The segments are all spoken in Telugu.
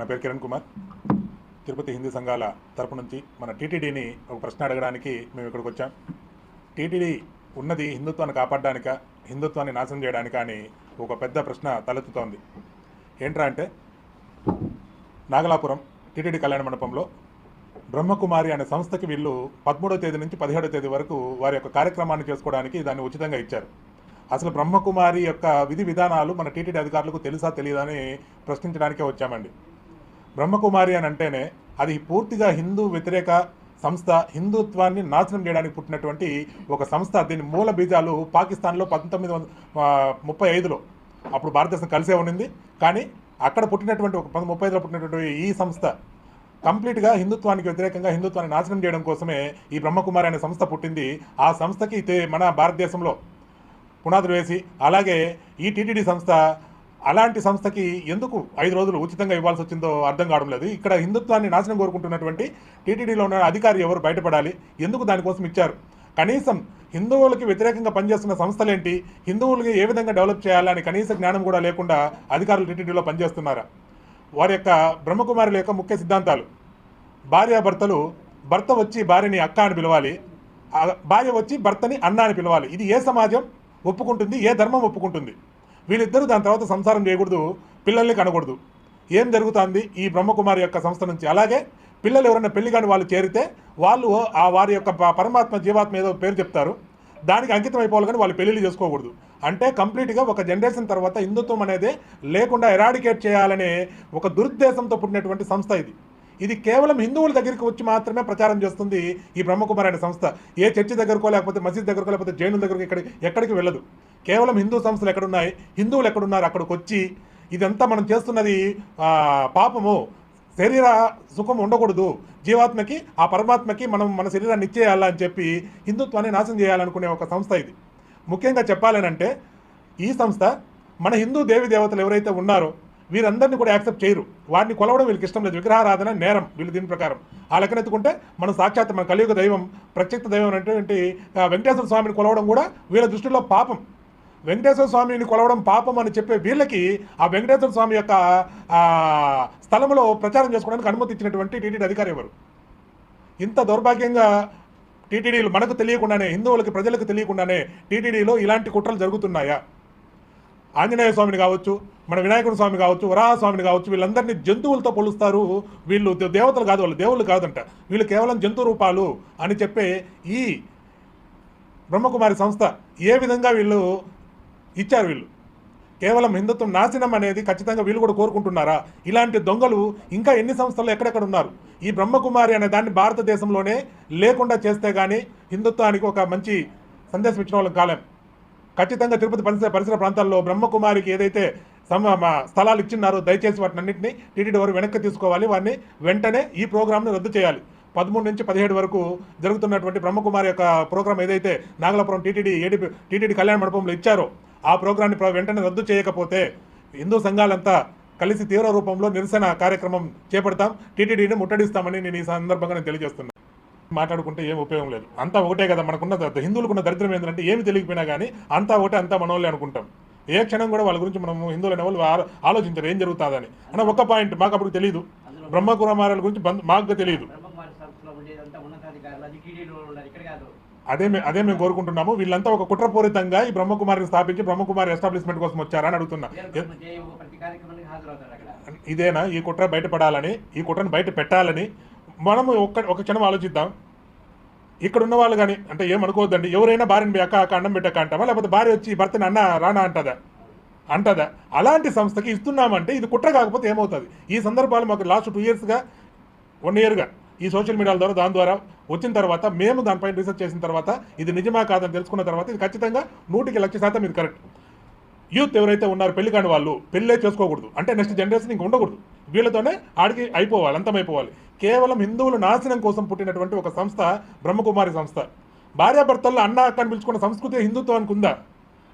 నా పేరు కిరణ్ కుమార్. తిరుపతి హిందూ సంఘాల తరపు నుంచి మన టీటీడీని ఒక ప్రశ్న అడగడానికి మేము ఇక్కడికి వచ్చాం. టీటీడీ ఉన్నది హిందుత్వాన్ని కాపాడడానిక హిందుత్వాన్ని నాశనం చేయడానిక అని ఒక పెద్ద ప్రశ్న తలెత్తుతోంది. ఏంట్రా అంటే నాగలాపురం టీటీడీ కళ్యాణ మండపంలో బ్రహ్మకుమారి అనే సంస్థకి వీళ్ళు పదమూడో తేదీ నుంచి పదిహేడో తేదీ వరకు వారి యొక్క కార్యక్రమాన్ని చేసుకోవడానికి దాన్ని ఉచితంగా ఇచ్చారు. అసలు బ్రహ్మకుమారి యొక్క విధి విధానాలు మన టీటీడీ అధికారులకు తెలుసా తెలియదా అని ప్రశ్నించడానికే వచ్చామండి. బ్రహ్మకుమారి అని అంటేనే అది పూర్తిగా హిందూ వ్యతిరేక సంస్థ హిందుత్వాన్ని నాశనం చేయడానికి పుట్టినటువంటి ఒక సంస్థ. దీని మూల బీజాలు పాకిస్తాన్లో పంతొమ్మిది వందల ముప్పై ఐదులో. అప్పుడు భారతదేశం కలిసే ఉండింది. కానీ అక్కడ పుట్టినటువంటి ఒక పంతొమ్మిది ముప్పై ఐదులో పుట్టినటువంటి ఈ సంస్థ కంప్లీట్గా హిందుత్వానికి వ్యతిరేకంగా హిందుత్వాన్ని నాశనం చేయడం కోసమే ఈ బ్రహ్మకుమారి అనే సంస్థ పుట్టింది. ఆ సంస్థకి మన భారతదేశంలో పునాదులు వేసి అలాగే ఈ టీటీడీ సంస్థ అలాంటి సంస్థకి ఎందుకు ఐదు రోజులు ఉచితంగా ఇవ్వాల్సి వచ్చిందో అర్థం కావడం లేదు. ఇక్కడ హిందుత్వాన్ని నాశనం కోరుకుంటున్నటువంటి టీటీడీలో ఉన్న అధికారి ఎవరు బయటపడాలి? ఎందుకు దానికోసం ఇచ్చారు? కనీసం హిందువులకి వ్యతిరేకంగా పనిచేస్తున్న సంస్థలేంటి? హిందువులకి ఏ విధంగా డెవలప్ చేయాలని కనీస జ్ఞానం కూడా లేకుండా అధికారులు టీటీడీలో పనిచేస్తున్నారా? వారి యొక్క బ్రహ్మకుమారుల యొక్క ముఖ్య సిద్ధాంతాలు. భార్యాభర్తలు భర్త వచ్చి భార్యని అక్క అని పిలవాలి. భార్య వచ్చి భర్తని అన్న అని పిలవాలి. ఇది ఏ సమాజం ఒప్పుకుంటుంది? ఏ ధర్మం ఒప్పుకుంటుంది? వీళ్ళిద్దరూ దాని తర్వాత సంసారం చేయకూడదు పిల్లల్ని కనకూడదు. ఏం జరుగుతుంది? ఈ బ్రహ్మకుమారి యొక్క సంస్థ నుంచి. అలాగే పిల్లలు ఎవరైనా పెళ్ళి కాని వాళ్ళు చేరితే వాళ్ళు ఆ వారి యొక్క పరమాత్మ జీవాత్మ ఏదో పేరు చెప్తారు. దానికి అంకితం అయిపోవాలి కానీ వాళ్ళు పెళ్ళిళ్ళు చేసుకోకూడదు. అంటే కంప్లీట్గా ఒక జనరేషన్ తర్వాత హిందుత్వం అనేది లేకుండా ఎరాడికేట్ చేయాలనే ఒక దురుద్దేశంతో పుట్టినటువంటి సంస్థ ఇది. ఇది కేవలం హిందువుల దగ్గరికి వచ్చి మాత్రమే ప్రచారం చేస్తుంది ఈ బ్రహ్మకుమారి అనే సంస్థ. ఏ చర్చి దగ్గరకో లేకపోతే మసీద్ దగ్గరకో లేకపోతే జైనుల దగ్గరకు ఎక్కడికి ఎక్కడికి వెళ్ళదు. కేవలం హిందూ సంస్థలు ఎక్కడున్నాయి? హిందువులు ఎక్కడున్నారు? అక్కడికి వచ్చి ఇదంతా మనం చేస్తున్నది పాపము. శరీర సుఖం ఉండకూడదు. జీవాత్మకి ఆ పరమాత్మకి మనం మన శరీరాన్ని ఇచ్చేయాలా అని చెప్పి హిందుత్వాన్ని నాశనం చేయాలనుకునే ఒక సంస్థ ఇది. ముఖ్యంగా చెప్పాలనంటే ఈ సంస్థ మన హిందూ దేవి దేవతలు ఎవరైతే ఉన్నారో వీరందరినీ కూడా యాక్సెప్ట్ చేయరు. వారిని కొలవడం వీళ్ళకి ఇష్టం లేదు. విగ్రహారాధన నేరం వీళ్ళు దీని ప్రకారం. ఆ లెక్కనెత్తుకుంటే మనం సాక్షాత్ మన కలియుగ దైవం ప్రత్యక్ష దైవం అనేటువంటి వెంకటేశ్వర స్వామిని కొలవడం కూడా వీళ్ళ దృష్టిలో పాపం. వెంకటేశ్వర స్వామిని కొలవడం పాపం అని చెప్పే వీళ్ళకి ఆ వెంకటేశ్వర స్వామి యొక్క స్థలంలో ప్రచారం చేసుకోవడానికి అనుమతి ఇచ్చినటువంటి టీటీడీ అధికారి ఎవరు? ఇంత దౌర్భాగ్యంగా టీటీడీలు మనకు తెలియకుండానే హిందువులకి ప్రజలకు తెలియకుండానే టీటీడీలో ఇలాంటి కుట్రలు జరుగుతున్నాయా? ఆంజనేయ స్వామిని కావచ్చు మన వినాయకుడి స్వామి కావచ్చు వరాహ స్వామిని కావచ్చు వీళ్ళందరినీ జంతువులతో పోలుస్తారు. వీళ్ళు దేవతలు కాదు వాళ్ళు దేవుళ్ళు కాదంట. వీళ్ళు కేవలం జంతు రూపాలు అని చెప్పే ఈ బ్రహ్మకుమారి సంస్థ ఏ విధంగా వీళ్ళు ఇచ్చారు వీళ్ళు. కేవలం హిందుత్వం నాశనం అనేది ఖచ్చితంగా వీళ్ళు కూడా కోరుకుంటున్నారా? ఇలాంటి దొంగలు ఇంకా ఎన్ని సంస్థలు ఎక్కడెక్కడ ఉన్నారు? ఈ బ్రహ్మకుమారి అనే దాన్ని భారతదేశంలోనే లేకుండా చేస్తే కానీ హిందుత్వానికి ఒక మంచి సందేశం ఇచ్చిన వాళ్ళం కాలేం. ఖచ్చితంగా తిరుపతి పరిసర పరిసర ప్రాంతాల్లో బ్రహ్మకుమారికి ఏదైతే సమ స్థలాలు ఇచ్చిన్నారో దయచేసి వాటిని అన్నింటినీ టీటీడీ వారు వెనక్కి తీసుకోవాలి. వారిని వెంటనే ఈ ప్రోగ్రామ్ను రద్దు చేయాలి. పదమూడు నుంచి పదిహేడు వరకు జరుగుతున్నటువంటి బ్రహ్మకుమారి యొక్క ప్రోగ్రామ్ ఏదైతే నాగలాపురం టీటీడీ ఏడీపీ టీటీడీ కళ్యాణ మండపంలో ఇచ్చారో ఆ ప్రోగ్రాన్ని వెంటనే రద్దు చేయకపోతే హిందూ సంఘాలంతా కలిసి తీవ్ర రూపంలో నిరసన కార్యక్రమం చేపడతాం. టీటీడీని ముట్టడిస్తామని నేను ఈ సందర్భంగా నేను తెలియజేస్తున్నాను మాట్లాడుకుంటే ఏం ఉపయోగం లేదు. అంతా ఒకటే కదా మనకున్న హిందువులకున్న దరిద్రం ఏంటంటే ఏమి తెలియకపోయినా కానీ అంతా ఒకటే అంతా మనోళ్ళే అనుకుంటాం. ఏ క్షణం కూడా వాళ్ళ గురించి మనం హిందువులు అనే వాళ్ళు ఆలోచించరు. ఏం జరుగుతుందని. అన్న ఒక పాయింట్ మాకు అప్పుడు తెలియదు బ్రహ్మకుమారాల గురించి మాకు తెలియదు. అది అదే మేము కోరుకుంటున్నాము. వీళ్ళంతా ఒక కుట్రపూరితంగా ఈ బ్రహ్మకుమారిని స్థాపించి బ్రహ్మకుమారి ఎస్టాబ్లిష్మెంట్ కోసం వచ్చారని అడుగుతున్నా. ఇదేనా? ఈ కుట్ర బయటపడాలని ఈ కుట్రను బయట పెట్టాలని మనము ఒక్క ఒక క్షణం ఆలోచిద్దాం. ఇక్కడ ఉన్న వాళ్ళు కానీ అంటే ఏమనుకోవద్దండి ఎవరైనా భార్యని అక్క అక్క అన్నం పెట్టక అంటామా? లేకపోతే భార్య వచ్చి భర్తని అన్న రానా అంటదా? అంటదా? అలాంటి సంస్థకి ఇస్తున్నామంటే ఇది కుట్ర కాకపోతే ఏమవుతుంది? ఈ సందర్భాలు మాకు లాస్ట్ టూ ఇయర్స్గా వన్ ఇయర్గా ఈ సోషల్ మీడియాల ద్వారా దాని ద్వారా వచ్చిన తర్వాత మేము దానిపైన రీసెర్చ్ చేసిన తర్వాత ఇది నిజమా కాదని తెలుసుకున్న తర్వాత ఇది ఖచ్చితంగా నూటికి లక్ష శాతం ఇది కరెక్ట్. యూత్ ఎవరైతే ఉన్నారు పెళ్ళి కాని వాళ్ళు పెళ్ళే చేసుకోకూడదు. అంటే నెక్స్ట్ జనరేషన్ ఇంక ఉండకూడదు. వీళ్ళతోనే ఆడికి అయిపోవాలి అంతమైపోవాలి. కేవలం హిందువుల నాశనం కోసం పుట్టినటువంటి ఒక సంస్థ బ్రహ్మకుమారి సంస్థ. భార్యాభర్తల్లో అన్న అక్క అని పిలుచుకున్న సంస్కృతి హిందుత్వానికి ఉందా?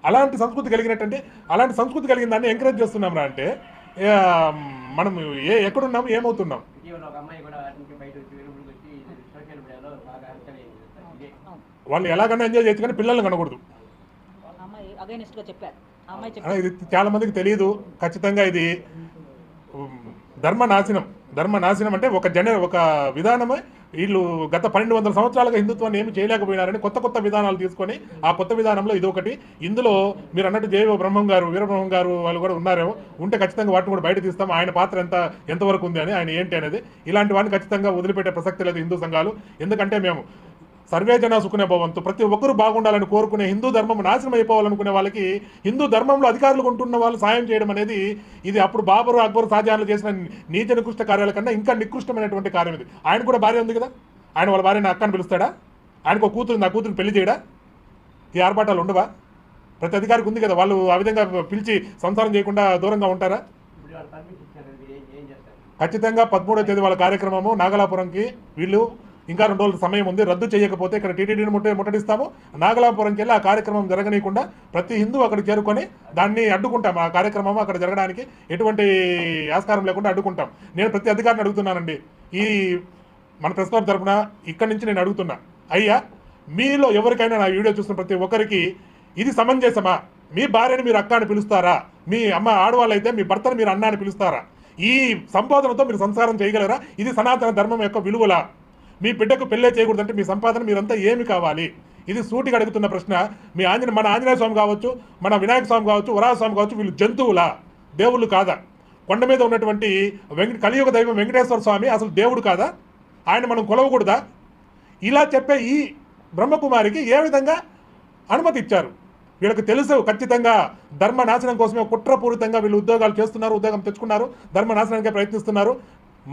అలాంటి సంస్కృతి కలిగినట్టంటే అలాంటి సంస్కృతి కలిగిన దాన్ని ఎంకరేజ్ చేస్తున్నాం రా అంటే మనం ఏ ఎక్కడున్నాం ఏమవుతున్నాం? వాళ్ళు ఎలాగైనా ఎంజాయ్ చేయొచ్చు కానీ పిల్లల్ని కనకూడదు. ఇది చాలా మందికి తెలియదు ఖచ్చితంగా ఇది ధర్మ నాశనం ధర్మ నాశనం అంటే ఒక జన ఒక విధానమే వీళ్ళు గత పన్నెండు వందల సంవత్సరాలుగా హిందుత్వాన్ని ఏమి చేయలేకపోయినారని కొత్త కొత్త విధానాలు తీసుకొని ఆ కొత్త విధానంలో ఇది ఒకటి. ఇందులో మీరు అన్నట్టు జైవ బ్రహ్మం గారు వీరబ్రహ్మం గారు వాళ్ళు కూడా ఉన్నారేమో. ఉంటే ఖచ్చితంగా వాటిని కూడా బయట తీస్తాం. ఆయన పాత్ర ఎంత ఎంతవరకు ఉంది అని ఆయన ఏంటి అనేది ఇలాంటి వాటిని ఖచ్చితంగా వదిలిపెట్టే ప్రసక్తి లేదు హిందూ సంఘాలు. ఎందుకంటే మేము సర్వే జన భవంతు. ప్రతి ఒక్కరు బాగుండాలని కోరుకునే హిందూ ధర్మం నాశనం అయిపోవాలనుకునే వాళ్ళకి హిందూ ధర్మంలో అధికారులు ఉంటున్న వాళ్ళు సాయం చేయడం అనేది ఇది అప్పుడు బాబరు అక్బర్ షాజహాన్లు చేసిన నీచ నికృష్ట కార్యాల కన్నా ఇంకా నికృష్టమైనటువంటి కార్యం ఇది. ఆయన కూడా భార్య ఉంది కదా? ఆయన వాళ్ళ భార్యని అక్కని పిలుస్తాడా? ఆయనకు ఒక కూతురు నా కూతురు పెళ్ళి చేయడా? ఈ ఆర్భాటాలు ఉండవా? ప్రతి అధికారికి ఉంది కదా వాళ్ళు ఆ విధంగా పిలిచి సంసారం చేయకుండా దూరంగా ఉంటారా? ఖచ్చితంగా పదమూడో తేదీ వాళ్ళ కార్యక్రమము నాగలాపురంకి వీళ్ళు ఇంకా రెండు రోజుల సమయం ఉంది. రద్దు చేయకపోతే ఇక్కడ టీటీడీని ముట్ట ముట్టడిస్తాము. నాగలాపురంకి వెళ్ళి ఆ కార్యక్రమం జరగనీయకుండా ప్రతి హిందూ అక్కడ చేరుకొని దాన్ని అడ్డుకుంటాం. ఆ కార్యక్రమం అక్కడ జరగడానికి ఎటువంటి ఆస్కారం లేకుండా అడ్డుకుంటాం. నేను ప్రతి అధికారిని అడుగుతున్నానండి. ఈ మన ప్రెస్ క్లబ్ తరపున ఇక్కడి నుంచి నేను అడుగుతున్నా. అయ్యా మీలో ఎవరికైనా నా వీడియో చూసిన ప్రతి ఒక్కరికి ఇది సమంజసమా? మీ భార్యని మీరు అక్క అని పిలుస్తారా? మీ అమ్మ ఆడవాళ్ళు అయితే మీ భర్తను మీరు అన్న అని పిలుస్తారా? ఈ సంబోధనతో మీరు సంసారం చేయగలరా? ఇది సనాతన ధర్మం యొక్క విలువలా? మీ బిడ్డకు పెళ్ళే చేయకూడదంటే మీ సంపాదన మీరంతా ఏమి కావాలి? ఇది సూటిగా అడుగుతున్న ప్రశ్న. మీ ఆంజనే మన ఆంజనేయ స్వామి కావచ్చు మన వినాయక స్వామి కావచ్చు వరాహ స్వామి కావచ్చు వీళ్ళు జంతువులా? దేవుళ్ళు కాదా? కొండ మీద ఉన్నటువంటి వెంకట కలియుగ దైవం వెంకటేశ్వర స్వామి అసలు దేవుడు కాదా? ఆయన మనం కొలవకూడదా? ఇలా చెప్పే ఈ బ్రహ్మకుమారికి ఏ విధంగా అనుమతి ఇచ్చారు? వీళ్ళకి తెలుసు ఖచ్చితంగా ధర్మ నాశనం కోసమే కుట్రపూరితంగా వీళ్ళు ఉద్యోగాలు చేస్తున్నారు ఉద్యోగం తెచ్చుకున్నారు ధర్మ నాశనానికే ప్రయత్నిస్తున్నారు.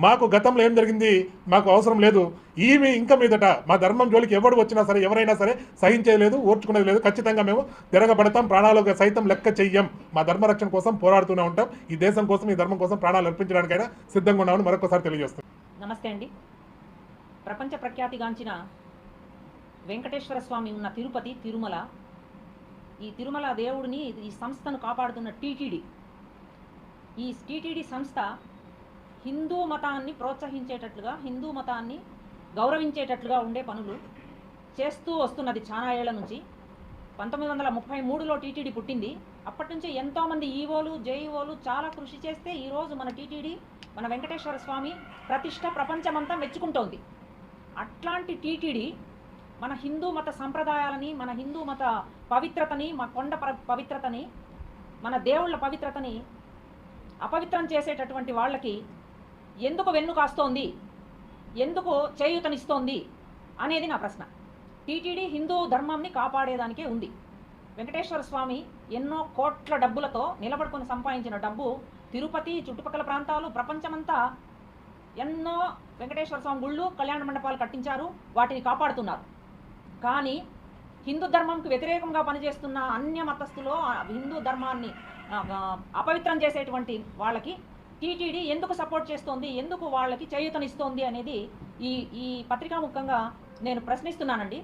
మాకు గతంలో ఏం జరిగింది? మాకు అవసరం లేదు. ఈమె ఇంకా మీదట మా ధర్మం జోలికి ఎవడు వచ్చినా సరే ఎవరైనా సరే సహించేది ఓర్చుకునేది లేదు. ఖచ్చితంగా మేము తిరగబడతాం ప్రాణాలకు సైతం లెక్క చెయ్యం. మా ధర్మ రక్షణ కోసం పోరాడుతూనే ఉంటాం. ఈ దేశం కోసం ఈ ధర్మం కోసం ప్రాణాలు అర్పించడానికైనా సిద్ధంగా ఉన్నామని మరొకసారి తెలియజేస్తాం నమస్తే అండి. ప్రపంచ ప్రఖ్యాతిగాంచిన వెంకటేశ్వర స్వామి ఉన్న తిరుపతి తిరుమల. ఈ తిరుమల దేవుడిని ఈ సంస్థను కాపాడుతున్న టీటీడీ. ఈ టీటీడీ సంస్థ హిందూ మతాన్ని ప్రోత్సహించేటట్లుగా హిందూ మతాన్ని గౌరవించేటట్లుగా ఉండే పనులు చేస్తూ వస్తున్నది చాలా ఏళ్ళ నుంచి. పంతొమ్మిది వందల ముప్పై మూడులో టీటీడీ పుట్టింది. అప్పటి నుంచి ఎంతోమంది ఈవోలు జేఈఓలు చాలా కృషి చేస్తే ఈరోజు మన టీటీడీ మన వెంకటేశ్వర స్వామి ప్రతిష్ట ప్రపంచమంతా మెచ్చుకుంటోంది. అట్లాంటి టీటీడీ మన హిందూ మత సంప్రదాయాలని మన హిందూ మత పవిత్రతని మా కొండ పవిత్రతని మన దేవుళ్ళ పవిత్రతని అపవిత్రం చేసేటటువంటి వాళ్ళకి ఎందుకు వెన్ను కాస్తోంది? ఎందుకు చేయూతనిస్తోంది? అనేది నా ప్రశ్న. టీటీడీ హిందూ ధర్మాన్ని కాపాడేదానికే ఉంది. వెంకటేశ్వర స్వామి ఎన్నో కోట్ల డబ్బులతో నిలబడుకొని సంపాదించిన డబ్బు తిరుపతి చుట్టుపక్కల ప్రాంతాలు ప్రపంచమంతా ఎన్నో వెంకటేశ్వర స్వామి గుళ్ళు కళ్యాణ మండపాలు కట్టించారు వాటిని కాపాడుతున్నారు. కానీ హిందూ ధర్మంకు వ్యతిరేకంగా పనిచేస్తున్న అన్య మతస్థులు హిందూ ధర్మాన్ని అపవిత్రం చేసేటువంటి వాళ్ళకి టీటీడీ ఎందుకు సపోర్ట్ చేస్తోంది? ఎందుకు వాళ్ళకి చేయూతనిస్తోంది అనేది ఈ ఈ పత్రికాముఖంగా నేను ప్రశ్నిస్తున్నానండి.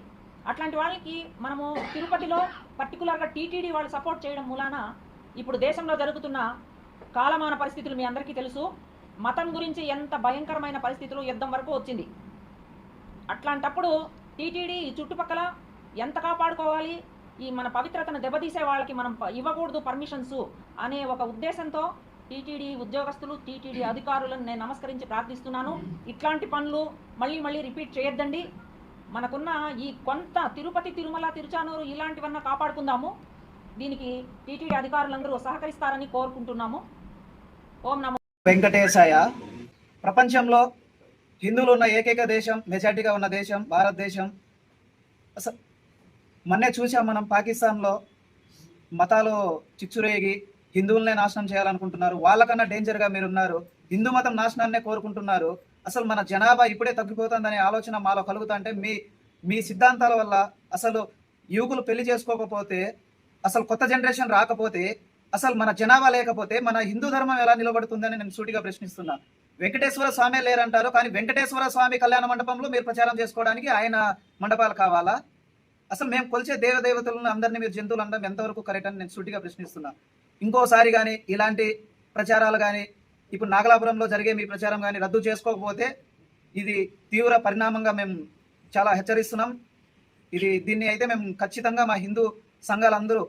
అట్లాంటి వాళ్ళకి మనము తిరుపతిలో పర్టికులర్గా టీటీడీ వాళ్ళు సపోర్ట్ చేయడం మూలాన ఇప్పుడు దేశంలో జరుగుతున్న కాలమాన పరిస్థితులు మీ అందరికీ తెలుసు. మతం గురించి ఎంత భయంకరమైన పరిస్థితులు యుద్ధం వరకు వచ్చింది. అట్లాంటప్పుడు టీటీడీ ఈ చుట్టుపక్కల ఎంత కాపాడుకోవాలి? ఈ మన పవిత్రతను దెబ్బతీసే వాళ్ళకి మనం ఇవ్వకూడదు పర్మిషన్స్ అనే ఒక ఉద్దేశంతో టీటీడీ ఉద్యోగస్తులు టీటీడీ అధికారులను నేను నమస్కరించి ప్రార్థిస్తున్నాను. ఇట్లాంటి పనులు మళ్ళీ మళ్ళీ రిపీట్ చేయొద్దండి. మనకున్న ఈ కొంత తిరుపతి తిరుమల తిరుచానూరు ఇలాంటివన్నా కాపాడుకుందాము. దీనికి టీటీడీ అధికారులందరూ సహకరిస్తారని కోరుకుంటున్నాము. ఓం నమో వెంకటేశాయ. ప్రపంచంలో హిందువులు ఉన్న ఏకైక దేశం మెజార్టీగా ఉన్న దేశం భారతదేశం. అసలు మొన్నే చూసాం మనం పాకిస్తాన్లో మతాలు చిచ్చురేగి హిందువులనే నాశనం చేయాలనుకుంటున్నారు వాళ్ళకన్నా డేంజర్గా మీరున్నారు హిందూ మతం నాశనాన్నే కోరుకుంటున్నారు అసలు మన జనాభా ఇప్పుడే తగ్గిపోతుందనే ఆలోచన మాలో కలుగుతుంటే మీ మీ సిద్ధాంతాల వల్ల అసలు యువకులు పెళ్ళి చేసుకోకపోతే అసలు కొత్త జనరేషన్ రాకపోతే అసలు మన జనాభా లేకపోతే మన హిందూ ధర్మం ఎలా నిలబడుతుందని నేను సూటిగా ప్రశ్నిస్తున్నా. వెంకటేశ్వర స్వామి లేరంటారు కానీ వెంకటేశ్వర స్వామి కళ్యాణ మండపంలో మీరు ప్రచారం చేసుకోవడానికి ఆయన మండపాలు కావాలా? అసలు మేము కొలిచే దేవదేవతలను అందరినీ మీరు జంతువులు అనడం ఎంతవరకు కరెక్ట్ అని నేను సూటిగా ప్రశ్నిస్తున్నా. ఇంకోసారి కానీ ఇలాంటి ప్రచారాలు కానీ ఇప్పుడు నాగలాపురంలో జరిగే మీ ప్రచారం కానీ రద్దు చేసుకోకపోతే ఇది తీవ్ర పరిణామంగా మేము చాలా హెచ్చరిస్తున్నాం. ఇది దీన్ని అయితే మేము ఖచ్చితంగా మా హిందూ సంఘాలందరూ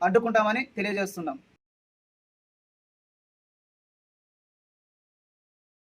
అడ్డుకుంటామని తెలియజేస్తున్నాం.